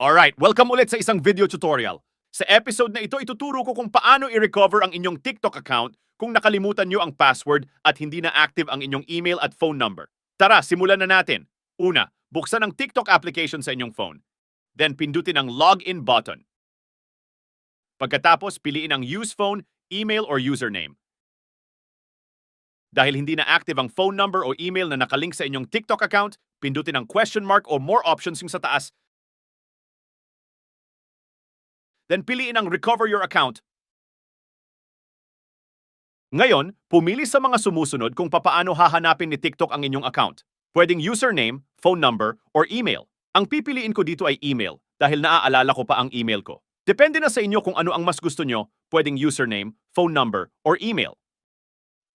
Alright, welcome ulit sa isang video tutorial. Sa episode na ito, ituturo ko kung paano i-recover ang inyong TikTok account kung nakalimutan nyo ang password at hindi na active ang inyong email at phone number. Tara, simulan na natin. Una, buksan ang TikTok application sa inyong phone. Then pindutin ang login button. Pagkatapos, piliin ang use phone, email or username. Dahil hindi na active ang phone number o email na nakalink sa inyong TikTok account, pindutin ang question mark o more options yung sa taas then piliin ang Recover Your Account. Ngayon, pumili sa mga sumusunod kung papaano hahanapin ni TikTok ang inyong account. Pwedeng username, phone number, or email. Ang pipiliin ko dito ay email dahil naaalala ko pa ang email ko. Depende na sa inyo kung ano ang mas gusto nyo, pwedeng username, phone number, or email.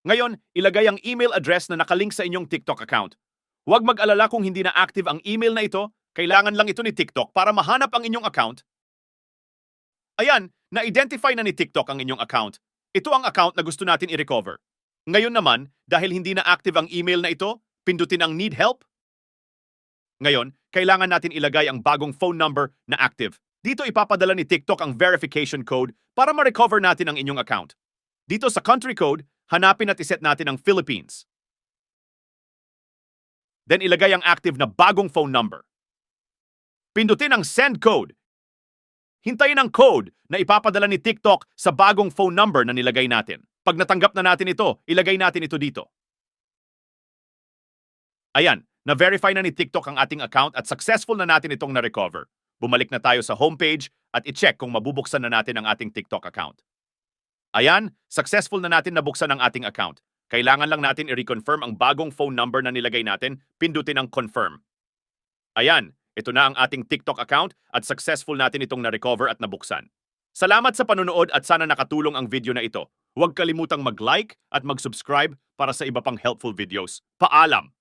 Ngayon, ilagay ang email address na nakalink sa inyong TikTok account. Huwag mag-alala kung hindi na active ang email na ito, kailangan lang ito ni TikTok para mahanap ang inyong account Ayan, na-identify na ni TikTok ang inyong account. Ito ang account na gusto natin i-recover. Ngayon naman, dahil hindi na active ang email na ito, pindutin ang need help. Ngayon, kailangan natin ilagay ang bagong phone number na active. Dito ipapadala ni TikTok ang verification code para ma-recover natin ang inyong account. Dito sa country code, hanapin at iset natin ang Philippines. Then ilagay ang active na bagong phone number. Pindutin ang send code Hintayin ang code na ipapadala ni TikTok sa bagong phone number na nilagay natin. Pag natanggap na natin ito, ilagay natin ito dito. Ayan, na-verify na ni TikTok ang ating account at successful na natin itong na-recover. Bumalik na tayo sa homepage at i-check kung mabubuksan na natin ang ating TikTok account. Ayan, successful na natin nabuksan ang ating account. Kailangan lang natin i-reconfirm ang bagong phone number na nilagay natin, pindutin ang confirm. Ayan, ito na ang ating TikTok account at successful natin itong na-recover at nabuksan. Salamat sa panonood at sana nakatulong ang video na ito. Huwag kalimutang mag-like at mag-subscribe para sa iba pang helpful videos. Paalam!